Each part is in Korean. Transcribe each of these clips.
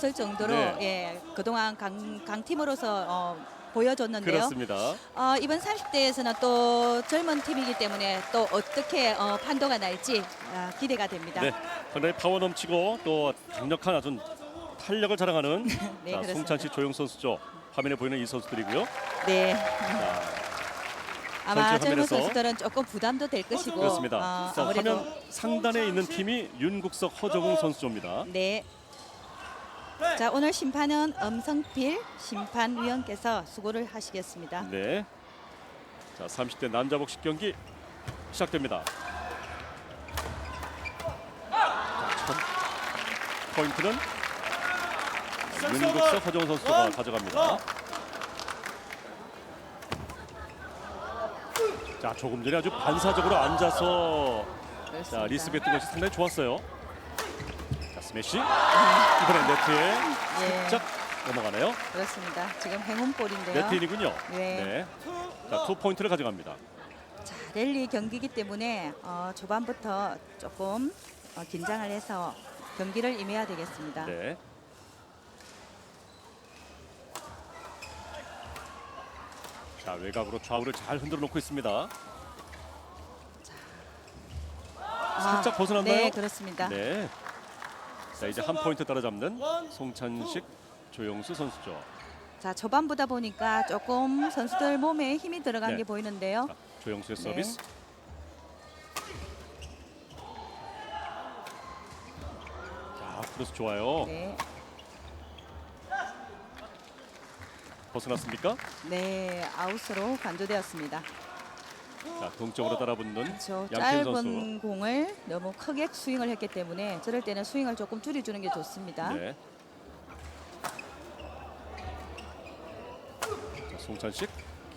있을 정도로 네. 예, 그동안 강, 강팀으로서 어, 보여줬는데요. 그렇습니다. 어, 이번 30대에서는 또 젊은 팀이기 때문에 또 어떻게 어, 판도가 날지 아, 기대가 됩니다. 네, 상당히 파워 넘치고 또 강력한 아주 탄력을 자랑하는 네, 자, 그렇습니다. 송찬식 조용 선수죠. 화면에 보이는 이 선수들이고요. 네. 자, 아마 전체 젊은 화면에서 선수들은 조금 부담도 될 것이고 그렇습니다. 어, 자, 아무래도 화면 상단에 있는 팀이 윤국석, 허정웅 선수조입니다. 네. 자 오늘 심판은 엄성필 심판위원께서 수고를 하시겠습니다. 네. 자, 30대 남자 복식 경기 시작됩니다. 자, 첫 포인트는 윤국석, 허정웅 선수가 가져갑니다. 자, 조금 전에 아주 반사적으로 앉아서 자, 그렇습니다. 리스베트 것이 상당히 좋았어요. 자, 스매시. 이번엔 네트에 예. 살짝 넘어가네요. 그렇습니다. 지금 행운볼인데요. 네트인이군요. 네. 자, 투 포인트를 가져갑니다. 자, 랠리 경기이기 때문에 어, 초반부터 조금 어, 긴장을 해서 경기를 임해야 되겠습니다. 네. 자, 외곽으로 좌우를 잘 흔들어 놓고 있습니다. 아, 살짝 벗어났나요? 네, 그렇습니다. 네. 자, 이제 한 포인트 따라잡는 송찬식, 조영수 선수죠. 자, 초반보다 보니까 조금 선수들 몸에 힘이 들어간 네. 게 보이는데요. 자, 조영수의 네. 서비스. 자, 크로스 좋아요. 네. 벗어났습니까? 네, 아웃으로 간주되었습니다. 자, 동쪽으로 따라붙는 저 양팀 선수. 짧은 공을 너무 크게 스윙을 했기 때문에 저럴 때는 스윙을 조금 줄여주는 게 좋습니다. 네. 자, 송찬식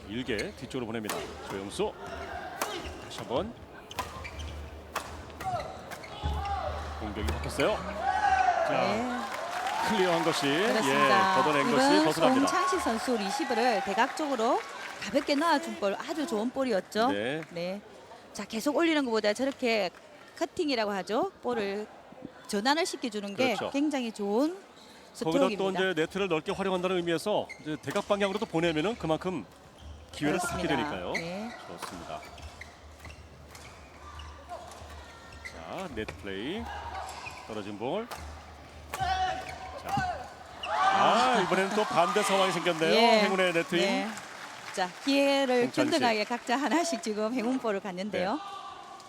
길게 뒤쪽으로 보냅니다. 조영수 다시 한번 공격이 바뀌었어요. 자 네, 클리어한 것이 그렇습니다. 예 걷어낸 것이 이번 벗어납니다. 송창식 선수 리시브를 대각적으로 가볍게 넣어준 볼 아주 좋은 볼이었죠. 네. 네. 자 계속 올리는 것보다 저렇게 커팅이라고 하죠. 볼을 전환을 시켜주는 게 그렇죠. 굉장히 좋은 거기다 또 스트로크입니다. 이제 네트를 넓게 활용한다는 의미에서 이제 대각 방향으로도 보내면은 그만큼 기회를 또 갖게 그렇습니다. 되니까요. 네. 좋습니다. 자, 네트 플레이. 떨어진 볼. 자. 아, 이번에는 또 반대 상황이 생겼네요. 예. 행운의 네트인. 네. 자 기회를. 든든하게 각자 하나씩 지금 행운볼을 갔는데요.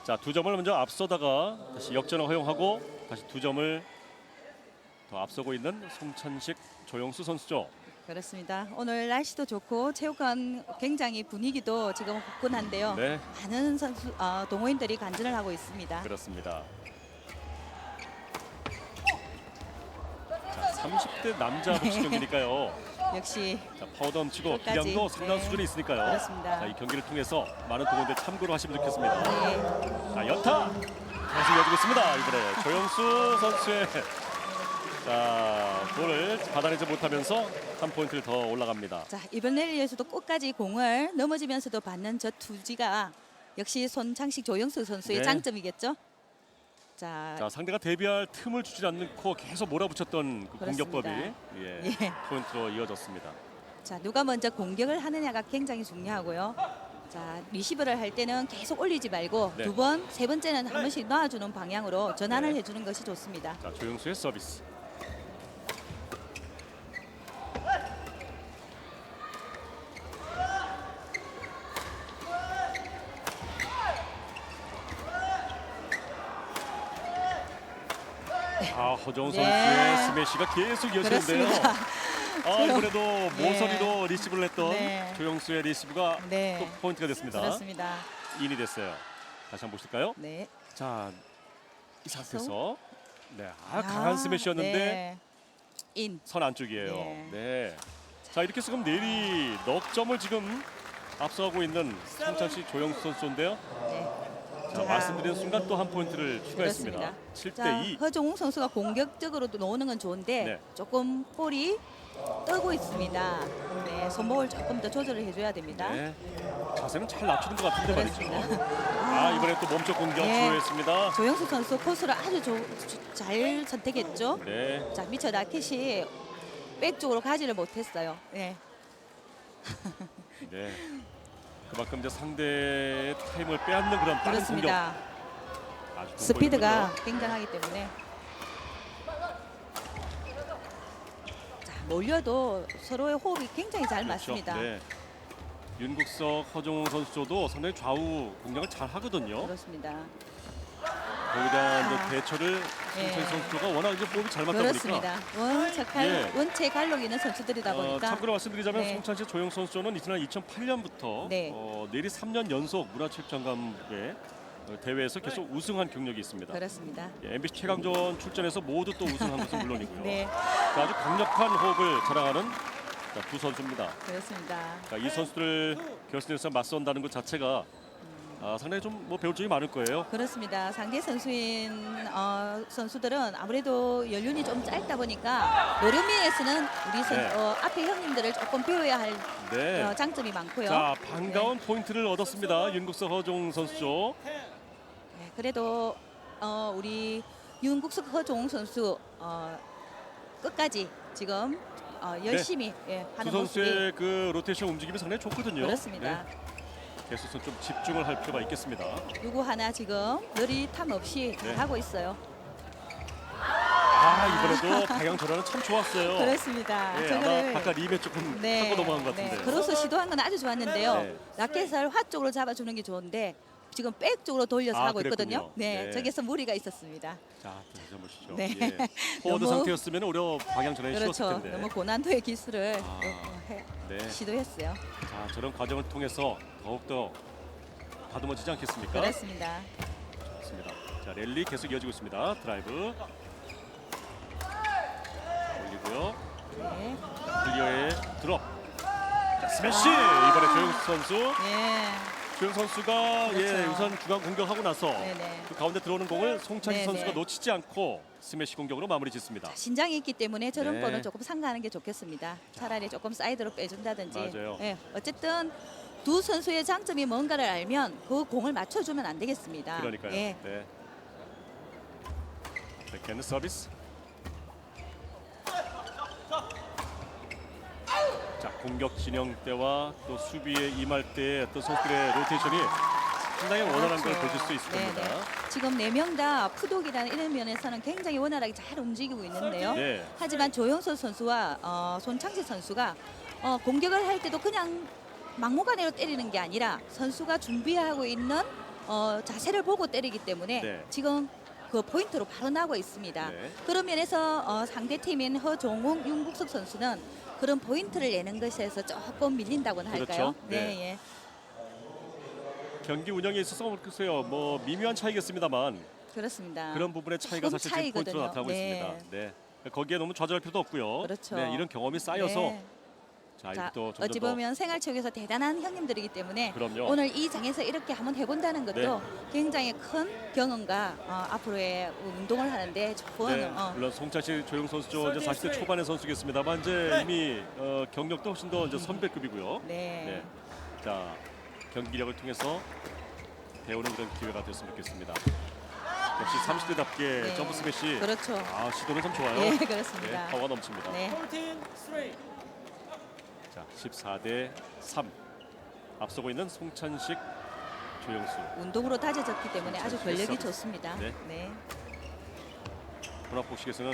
자, 두 점을 먼저 앞서다가 다시 역전을 허용하고 다시 두 점을 더 앞서고 있는 송찬식, 조영수 선수죠. 그렇습니다. 오늘 날씨도 좋고 체육관 굉장히 분위기도 지금 후끈한데요. 네, 많은 선수 어, 동호인들이 간전을 하고 있습니다. 그렇습니다. 자, 30대 남자 복식 경기니까요. 역시 자, 파워도 넘치고 끝까지. 기량도 상당한 네. 수준이 있으니까요. 그렇습니다. 자, 이 경기를 통해서 많은 동호인들 참고를 하시면 좋겠습니다. 네, 자, 연타 계속 이어지고 있습니다. 이번에 조영수 선수의 자, 볼을 받아내지 못하면서 한 포인트를 더 올라갑니다. 자 이번 랠리에서도 끝까지 공을 넘어지면서도 받는 저 투지가 역시 손창식 조영수 선수의 네. 장점이겠죠. 자, 자, 상대가 대비할 틈을 주지 않고 계속 몰아붙였던 그. 공격법이 예, 예. 포인트로 이어졌습니다. 자 누가 먼저 공격을 하느냐가 굉장히 중요하고요. 자 리시브를 할 때는 계속 올리지 말고 네. 두 번, 세 번째는 한 번씩 놔주는 방향으로 전환을 네. 해주는 것이 좋습니다. 자, 조영수의 서비스. 아, 허정우 네. 선수의 스매시가 계속 이어지는데요. 그렇습니다. 아, 이번에도 네. 모서리로 리시브를 했던 네. 조영수의 리시브가 네. 또 포인트가 됐습니다. 그렇습니다. 인이 됐어요. 다시 한번 보실까요? 네. 자, 이 상태에서 네, 아, 아, 강한 스매시였는데 네. 인. 선 안쪽이에요. 네. 네. 자 이렇게 지금 내리 넉 점을 지금 앞서가고 있는 송찬식 조영수 선수인데요. 네. 자, 자. 말씀드린 순간 또 한 포인트를 추가했습니다. 그렇습니다. 7대 자, 2. 허종웅 선수가 공격적으로 도 노는 건 좋은데 네. 조금 볼이 뜨고 있습니다. 네, 손목을 조금 더 조절을 해줘야 됩니다. 네. 자세는 잘 낮추는 것 같은데 말이죠. 그렇습니다. 아 이번에 또 몸쪽 공격 네. 주요했습니다. 조영수 선수 코스를 아주 조- 조- 잘 선택했죠. 네. 자, 미처 라켓이 백 쪽으로 가지를 못했어요. 네, 네. 그만큼 이제 상대의 타임을 빼앗는 그런 빠른 그렇습니다. 공격. 아주 스피드가 돋보이는군요. 굉장하기 때문에 자 몰려도 서로의 호흡이 굉장히 잘 그렇죠. 맞습니다. 네. 윤국석, 허종웅 선수도 상당히 좌우 공략을 잘 하거든요. 그렇습니다. 거기에 대한 아. 이제 대처를 예. 송찬희 선수가 워낙 이제 호흡이 잘 맞다 보니까 그렇습니다. 원체 예. 원체 갈록 있는 선수들이다 어, 보니까 참고로 말씀드리자면 네. 송찬 씨, 조영 선수는 지난 2008년부터 네. 어, 내리 3년 연속 문화체육장관의 어, 대회에서 계속 우승한 경력이 있습니다. 그렇습니다. 예, MBC 최강전 출전해서 모두 또 우승한 것은 물론이고요. 네, 자, 아주 강력한 호흡을 자랑하는 자, 두 선수입니다. 그렇습니다. 자, 이 선수들 결승에서 맞선다는 것 자체가 아, 상당히 좀 뭐 배울 점이 많을 거예요. 그렇습니다. 상대 선수인 어, 선수들은 아무래도 연륜이 좀 짧다 보니까 노련미에서는 우리 선, 네. 어, 앞에 형님들을 조금 배워야 할 네. 어, 장점이 많고요. 자, 반가운 포인트를 얻었습니다. 윤국석, 허종 선수죠. 네, 그래도 어, 우리 윤국석 허종 선수 어, 끝까지 지금 어, 열심히 예, 네. 두 하는 모습이 선수의 그 로테이션 움직임이 상당히 좋거든요. 그렇습니다. 네. 계속해서 좀 집중을 할 필요가 있겠습니다. 누구 하나 지금 느릿함 없이 네. 하고 있어요. 아 이번에도 방향 전환은 참 좋았어요. 그렇습니다. 예, 저거를 아까 림에 조금 하고 넘어간 것 같은데. 네. 크로스 시도한 건 아주 좋았는데요. 네. 라켓을 화 쪽으로 잡아주는 게 좋은데 지금 백 쪽으로 돌려서 아, 하고 있거든요. 그랬군요. 네, 네. 저기서 무리가 있었습니다. 자, 다시 한번 보시죠. 네. 예. 포워드 너무- 상태였으면 오히려 방향 전환이 그렇죠. 쉬웠을 텐데. 너무 고난도의 기술을 아, 어, 해- 네. 시도했어요. 자, 저런 과정을 통해서 더욱 더 다듬어지지 않겠습니까? 그렇습니다. 좋습니다. 자, 랠리 계속 이어지고 있습니다. 드라이브 올리고요. 네. 클리어의 드롭. 자, 스매시 이번에 조영수 선수. 네. 조영 선수가 예, 그렇죠. 우선 중앙 공격하고 나서 네네. 그 가운데 들어오는 공을 송찬희 네네. 선수가 놓치지 않고 스매시 공격으로 마무리 짓습니다. 신장이 있기 때문에 저런 네. 볼은 조금 상가하는 게 좋겠습니다. 차라리 조금 사이드로 빼준다든지. 맞아요. 네, 어쨌든 두 선수의 장점이 뭔가를 알면 그 공을 맞춰주면 안 되겠습니다. 그러니까요. 예. 네. 백핸드 서비스. 공격 진영 때와 또 수비에 임할 때의 어떤 선수들의 로테이션이 상당히 원활한 걸 그렇죠. 보실 수 있을 네, 겁니다. 네. 지금 네 명 다 푸독이라는 이런 면에서는 굉장히 원활하게 잘 움직이고 있는데요. 네. 하지만 조영석 선수와 어, 손창식 선수가 어, 공격을 할 때도 그냥 막무가내로 때리는 게 아니라 선수가 준비하고 있는 어, 자세를 보고 때리기 때문에 네. 지금 그 포인트로 바로 나고 있습니다. 네. 그런 면에서 어, 상대 팀인 허종웅, 윤국석 선수는 그런 포인트를 내는 것에서 조금 밀린다고는 할까요? 그렇죠. 네. 예. 경기 운영에 있어서 글쎄요 뭐 미묘한 차이겠습니다만 그렇습니다. 그런 부분의 차이가 사실 지금 포인트로 차이거든요. 나타나고 네. 있습니다. 네. 거기에 너무 좌절할 필요도 없고요. 그렇죠. 네, 이런 경험이 쌓여서 네. 자, 자, 이또 어찌 보면 생활체육에서 대단한 형님들이기 때문에 그럼요. 오늘 이 장에서 이렇게 한번 해본다는 것도 네. 굉장히 큰 경험과 어, 앞으로의 운동을 하는데 좋은 네, 어, 물론 송찬식 조용 선수죠. 이제 40대 초반의 선수겠습니다만 이제 이미 어, 경력도 훨씬 더 이제 선배급이고요. 네. 네. 자 경기력을 통해서 배우는 그런 기회가 됐으면 좋겠습니다. 역시 30대답게 네. 점프 스매시 그렇죠. 아 시도는 참 좋아요. 예, 네, 그렇습니다. 파워가 넘칩니다. 네. 14, 3. 자 14대 3 앞서고 있는 송찬식 조영수 운동으로 다져졌기 때문에 아주 권력이 서비스. 좋습니다. 네. 네. 문학복식에서는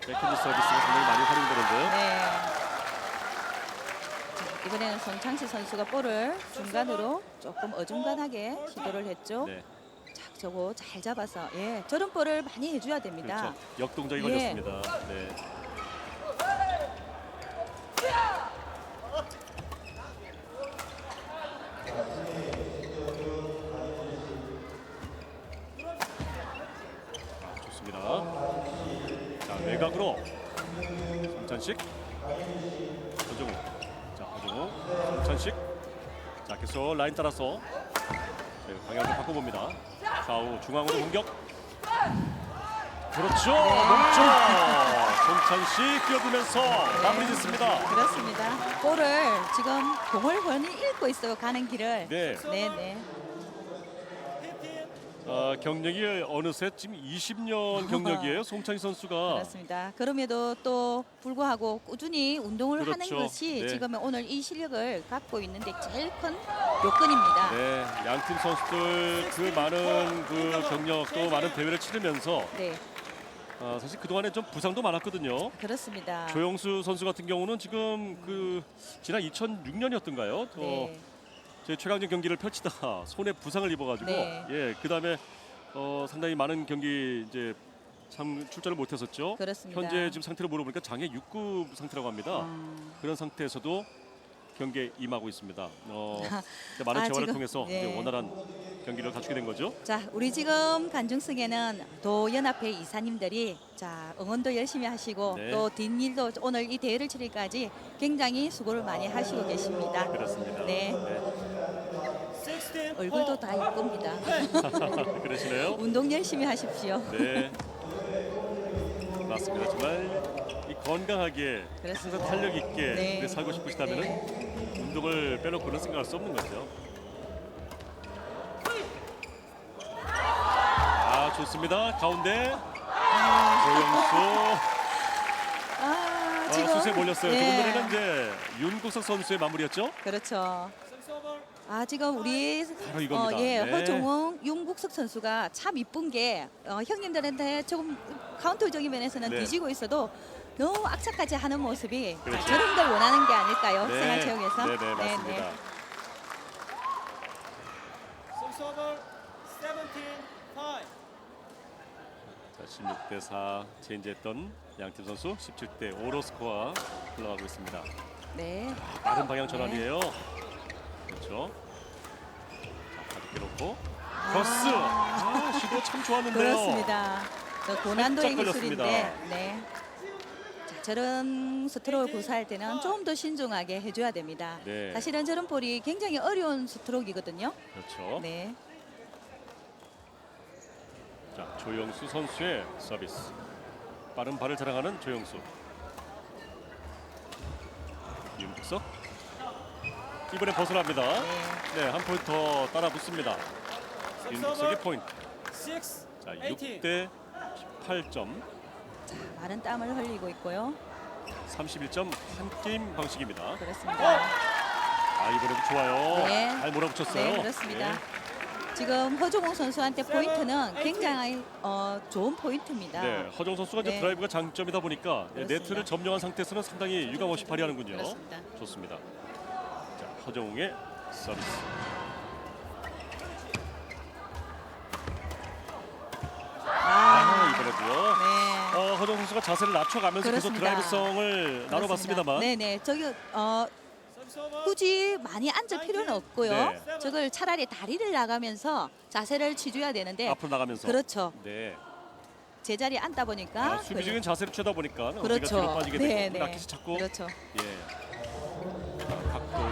백핸드 서비스가 상당히 많이 활용되는데요. 네. 자, 이번에는 손창식 선수가 볼을 중간으로 조금 어중간하게 시도를 했죠. 네, 자, 저거 잘 잡아서 예, 저런 볼을 많이 해줘야 됩니다. 그렇죠. 역동적이 예. 걸렸습니다. 네. 아, 좋습니다. 자 외곽으로 송찬식, 허정우, 자 허정우, 송찬식, 자 계속 라인 따라서 네, 방향을 좀 바꿔봅니다. 좌우 중앙으로 공격. 그렇죠. 몸쪽. 씨 뛰어들면서 마무리 짓습니다. 그렇습니다. 볼을 지금 공을 번이 읽고 있어요. 가는 길을. 네. 네, 네. 어, 경력이 어느새 지금 20년 경력이에요. 송찬희 선수가. 그렇습니다. 그럼에도 또 불구하고 꾸준히 운동을 하는 그렇죠. 것이 네. 지금 오늘 이 실력을 갖고 있는데 제일 큰 요건입니다. 네, 양팀 선수들 그 많은 그 경력도 많은 대회를 치르면서 네, 아, 사실 그 동안에 좀 부상도 많았거든요. 그렇습니다. 조영수 선수 같은 경우는 지금 그 지난 2006년이었던가요? 네, 제 최강전 경기를 펼치다가 손에 부상을 입어가지고 네. 예 그다음에 어, 상당히 많은 경기 이제 참 출전을 못했었죠. 그렇습니다. 현재 지금 상태를 물어보니까 장애 6급 상태라고 합니다. 음, 그런 상태에서도 경기에 임하고 있습니다. 어, 이제 많은 아, 재활을 지금, 통해서 네. 이제 원활한 경기를 갖추게 된 거죠. 자, 우리 지금 간중승에는 도연합회 이사님들이 자 응원도 열심히 하시고 네. 또 뒷일도 오늘 이 대회를 치르기까지 굉장히 수고를 많이 하시고 계십니다. 그렇습니다. 네. 얼굴도 다 이쁩니다. 그러시네요. 운동 열심히 하십시오. 네. 맞습니다. 정말 이 건강하게 그렇습니다. 항상 탄력 있게 네. 살고 싶으시다면 은 운동을 빼놓고는 생각할 수 없는 거죠. 아 좋습니다. 가운데 조영수 아, 어, 지금 수세 몰렸어요. 네. 조금 전에는 이제 윤국석 선수의 마무리였죠. 그렇죠. 아 지금 우리 바로 이겁니다. 어, 예 네. 허종웅 윤국석 선수가 참 이쁜 게 어, 형님들한테 조금 카운터적인 면에서는 네. 뒤지고 있어도 너무 악착같이 하는 모습이 자, 그렇죠. 저런 걸 원하는 게 아닐까요 네. 생활체육에서 네, 네, 맞습니다. Six-over, 17-5. 자, 16대 4 체인지했던 양팀 선수 17대 5로 스코어 흘러가고 있습니다. 네. 빠른 방향 전환이에요. 그렇죠. 자, 가볍게 놓고 크로스. 아, 시도 참 좋았는데요. 그렇습니다. 저 고난도의 살짝 기술인데, 걸렸습니다. 네. 자, 저런 스트로크를 구사할 때는 좀 더 신중하게 해줘야 됩니다. 네. 사실은 저런 볼이 굉장히 어려운 스트로크이거든요. 그렇죠. 네. 자, 조영수 선수의 서비스. 빠른 발을 자랑하는 조영수. 윤국석. 이번에 벗어납니다. 네, 한 포인트 더 따라 붙습니다. 윤국석의 포인트. 자, 18. 6대 8점, 많은 땀을 흘리고 있고요. 31점 한 게임 방식입니다. 그렇습니다. 아, 이번에도 좋아요. 네. 잘 몰아붙였어요. 네, 그렇습니다. 네. 지금 허종웅 선수한테 포인트는 굉장히 어, 좋은 포인트입니다. 네, 허정 선수가 이제 네. 드라이브가 장점이다 보니까 네, 그렇습니다. 네트를 점령한 상태에서는 상당히 유감없이 발휘하는군요. 그렇습니다. 좋습니다. 자, 허정웅의 서비스. 아, 이번에도요. 네. 어, 허정 선수가 자세를 낮춰가면서 계속 그렇습니다. 드라이브성을 나눠봤습니다만 네네. 저기 어, 굳이 많이 앉을 필요는 없고요. 네. 저걸 차라리 다리를 나가면서 자세를 취줘야 되는데 앞으로 나가면서. 그렇죠. 네. 제자리에 앉다 보니까 아, 수비적인 자세를 취하다 보니까 그렇죠. 뒤로 빠지게 되고 네, 네. 라켓이 자꾸 그렇죠. 예.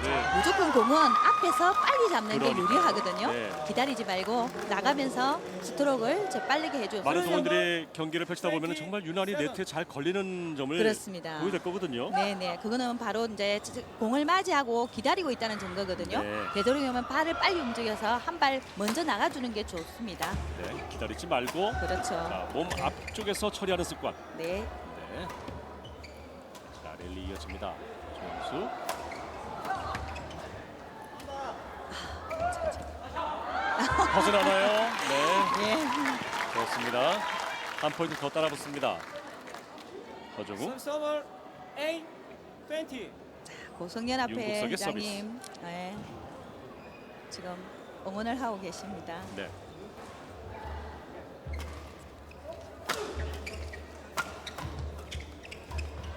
각도를 무조건 공은 앞에서 빨리 잡는 게 그러니까. 유리하거든요. 네. 기다리지 말고 나가면서 스트로크를 저 빠르게 해줘요. 많은 동원들이 경기를 펼치다 보면 정말 유난히 네트에 잘 걸리는 점을 그렇습니다. 보게 될 거거든요. 네네. 그거는 바로 이제 공을 맞이하고 기다리고 있다는 증거거든요. 네. 되도록이면 발을 빨리 움직여서 한 발 먼저 나가주는 게 좋습니다. 네, 기다리지 말고 그렇죠. 자, 몸 앞쪽에서 처리하는 습관. 네. 네. 자, 랠리 이어집니다. 조영수. 벗어나나요? 네, 예. 좋습니다. 한 포인트 더 따라붙습니다. 허정우. 20. 고성연합회 윤국석의 회장님 네. 지금 응원을 하고 계십니다. 네.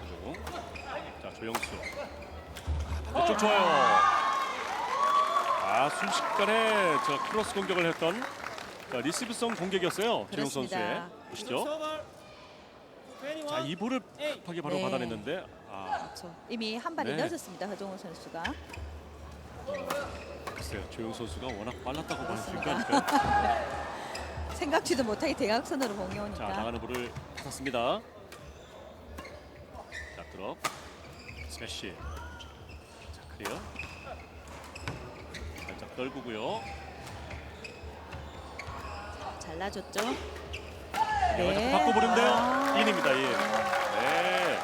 허정우. 자, 조영수. 이쪽 좋아요. 아, 순식간에 저 크로스 공격을 했던 자, 리시브성 공격이었어요. 조영 선수의. 그렇습니다. 보시죠. Six-over, 21. 자, 이 볼을 급하게 바로 네. 받아냈는데 아, 그렇죠. 이미 한 발이 네. 늦었습니다. 허종호 선수가. 글쎄요. 조영 선수가 워낙 빨랐다고. 말씀드릴까? 생각지도 못하게 대각선으로 자, 공이 오니까. 나가는 볼을 받았습니다. 드롭 스매시 자 클리어 떨구고요 잘라줬죠. 네. 네. 자꾸 바꿔보는데요 아. 인입니다 인 네.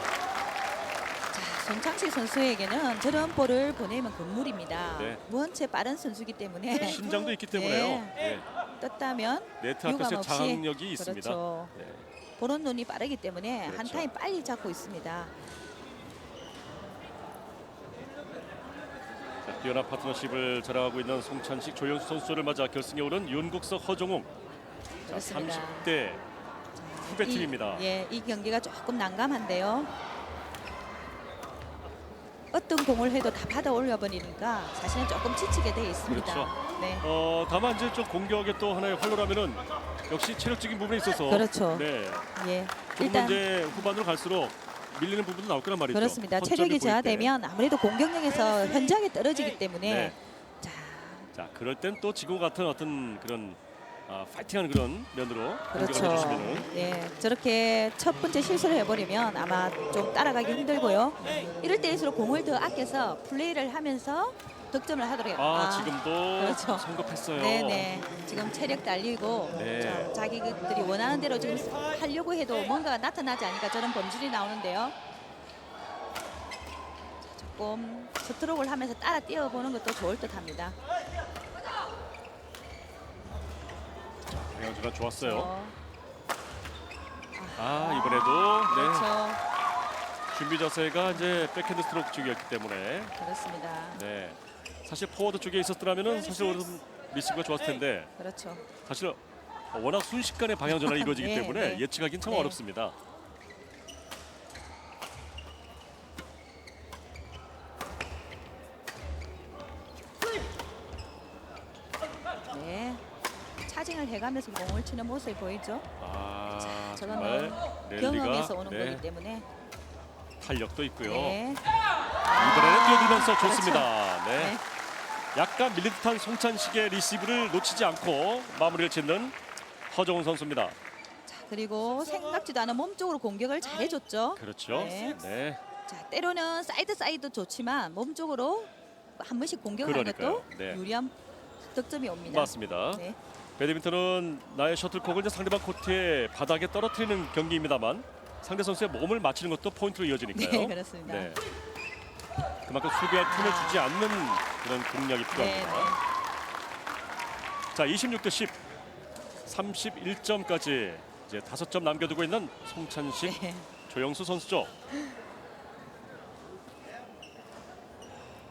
자, 손창식 선수에게는 저런 볼을 보내면 금물입니다. 네. 무언체 빠른 선수기 때문에 신장도 있기 때문에요 네. 네. 떴다면 네트 앞에서 없이 장악력이 있습니다 그렇죠. 네. 보는 눈이 빠르기 때문에 한 그렇죠. 타임 빨리 잡고 있습니다. 뛰어난 파트너십을 자랑하고 있는 송찬식 조영수 선수를 맞아 결승에 오른 윤국석 허정웅 자, 그렇습니다. 30대 후배 이- 팀입니다. 예, 이 경기가 조금 난감한데요. 어떤 공을 해도 다 받아 올려버리니까 사실은 조금 지치게 돼 있습니다. 그렇죠. 네. 어, 다만 이제 좀 공격에 또 하나의 활로라면은 역시 체력적인 부분에 있어서 그렇죠. 네. 예. 일단 이제 후반으로 갈수록 밀리는 부분도 나올 거란 말이죠. 그렇습니다. 허점이 체력이 보일. 저하되면 아무래도 공격력에서 현저하게 떨어지기 때문에 네. 자, 자, 그럴 땐 또 지금 같은 어떤 그런 아, 파이팅하는 그런 면으로 공격을 그렇죠. 해주시면은 예, 저렇게 첫 번째 실수를 해버리면 아마 좀 따라가기 힘들고요. 이럴 때일수록 공을 더 아껴서 플레이를 하면서 득점을 하도록. 아, 지금도 그렇죠. 성급했어요. 네네. 지금 체력 달리고 네. 자, 자기들이 원하는 대로 지금 하려고 해도 뭔가 나타나지 않으니까 저런 범실이 나오는데요. 자, 조금 스트로크를 하면서 따라 뛰어보는 것도 좋을 듯합니다. 방향주가 좋았어요. 어, 아, 이번에도 네. 그렇죠. 준비 자세가 이제 백핸드 스트로크 쪽이었기 때문에 그렇습니다. 네. 사실 포워드 쪽에 있었더라면은 사실 오늘 리시브가 좋았을 텐데 그렇죠. 사실 워낙 순식간에 방향 전환이 이루어지기 네, 때문에 네. 예측하기는 참 네. 어렵습니다. 네. 차징을 해가면서 공을 치는 모습이 보이죠. 아 저거는 정말 경험에서 오는 네, 거기 때문에. 탄력도 있고요. 네. 이번에는 뛰어들면서 그렇죠. 좋습니다. 네. 네. 약간 밀린 듯한 송찬식의 리시브를 놓치지 않고 마무리를 짓는 허정훈 선수입니다. 자, 그리고 생각지도 않은 몸쪽으로 공격을 잘해줬죠. 그렇죠. 네. 네. 자, 때로는 사이드 사이드 좋지만 몸쪽으로 한 번씩 공격하는 그러니까요. 것도 네. 유리한 득점이 옵니다. 맞습니다. 네. 배드민턴은 나의 셔틀콕을 이제 상대방 코트의 바닥에 떨어뜨리는 경기입니다만 상대 선수의 몸을 맞히는 것도 포인트로 이어지니까요. 네, 그렇습니다. 네. 그만큼 수비할 틈을 주지 않는 그런 공략이 네, 필요합니다. 자, 26대 10, 31점까지 이제 5점 남겨두고 있는 송찬식, 네. 조영수 선수죠.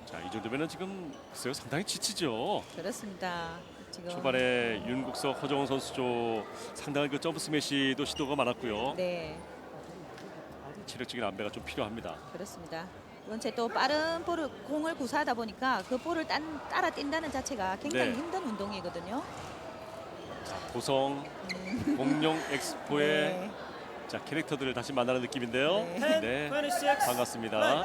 자, 이 정도면은 지금 글쎄요 상당히 지치죠. 그렇습니다. 지금 초반에 윤국석, 허정원 선수조 상당한 그 점프 스매시도 시도가 많았고요. 네, 체력적인 안배가 좀 필요합니다. 그렇습니다. 이번째 또 빠른 볼을 공을 구사하다 보니까 그 볼을 딴, 따라 뛴다는 자체가 굉장히 네. 힘든 운동이거든요. 고성, 공룡 엑스포의 네. 자 캐릭터들을 다시 만나는 느낌인데요. 네. 네, 26. 반갑습니다.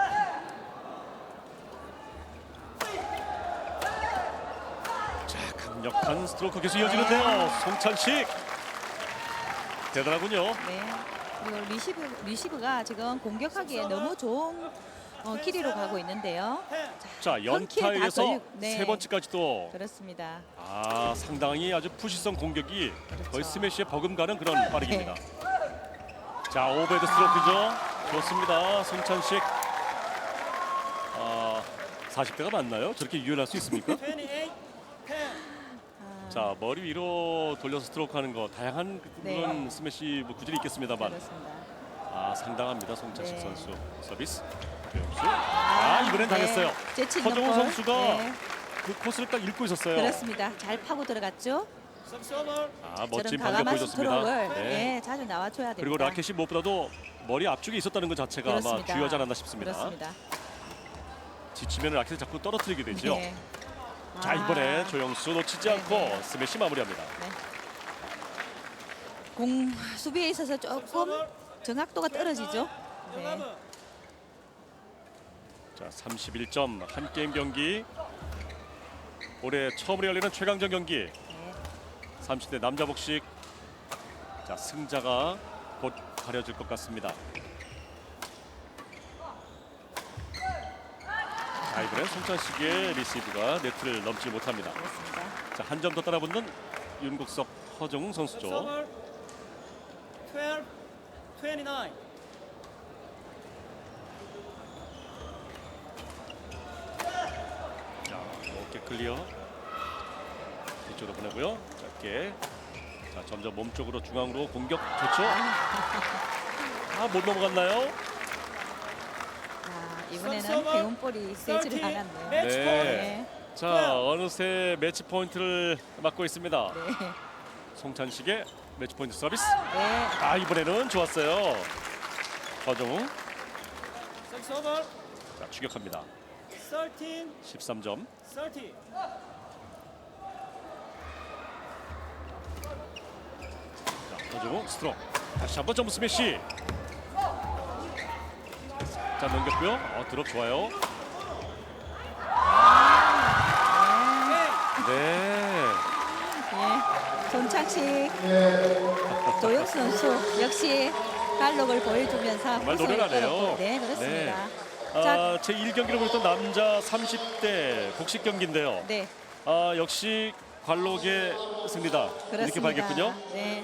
자 강력한 스트로크 계속 이어지는데요. 송찬식 대단하군요. 네. 그리고 리시브 리시브가 지금 공격하기에 너무 좋은 어, 길이로 가고 있는데요. 자 연타에서 네. 세 번째까지도 그렇습니다. 아 상당히 아주 푸시성 공격이 그렇죠. 거의 스매시에 버금가는 그런 빠르기입니다. 자 오베드 스트로크죠. 좋습니다. 송찬식. 아 40대가 맞나요? 저렇게 유연할 수 있습니까? 28. 10. 아, 자 머리 위로 돌려서 스트로크하는 거 다양한 네. 그런 스매시 뭐 구질이 있겠습니다만 그렇습니다. 아 상당합니다 송찬식 네. 선수 서비스. 조영수. 아 이번엔 당했어요. 재치 있는 볼. 선수가 네, 그 코스를 딱 읽고 있었어요. 그렇습니다. 잘 파고 들어갔죠. 아 저런 멋진 반격 과감한 보여줬습니다. 스트로크를 네. 네, 자주 나와줘야 됩니다. 그리고 라켓이 무엇보다도 머리 앞쪽에 있었다는 것 자체가 아마 그렇습니다. 중요하지 않았나 싶습니다. 그렇습니다. 지치면 라켓을 자꾸 떨어뜨리게 되죠. 네. 자 아, 이번에 조영수 놓치지 네, 않고 네. 스매시 마무리합니다. 네. 공 수비에 있어서 조금 정확도가 떨어지죠. 네. 자 31점 한 게임 경기 올해 처음으로 열리는 최강전 경기 네. 30대 남자 복식 자 승자가 곧 가려질 것 같습니다. 자, 이번엔 송찬식의 리시브가 네트를 넘지 못합니다. 그렇습니다. 자, 한 점 더 따라붙는 윤국석, 허정웅 선수죠. over. 12, 29. 자, 어깨 클리어. 뒤쪽으로 보내고요. 짧게. 자, 점점 몸쪽으로 중앙으로 공격 좋죠. 아, 못 넘어갔나요? 자, 이번에는 배운볼이 세지를 30, 않았네요. 매치 네. 포인트. 네. 자, 어느새 매치 포인트를 맡고 있습니다. 네. 송찬식의 매치 포인트 서비스. 네. 아, 이번에는 좋았어요. over. 자, 추격합니다. 13, 13점. 30. 자, 허정웅 스트로크. 다시 한번 점프 스매시. 자, 넘겼고요. 어, 드롭 좋아요. 네. 예. 손창식 조영수 선수 역시 갈록을 보여주면서 정말 노련하네요. 네 그렇습니다. 아, 자, 제 1경기를 보였던 남자 30대 복식 경기인데요. 네 아, 역시 관록의 승리다. 그렇습니다. 이렇게 봐야겠군요. 네.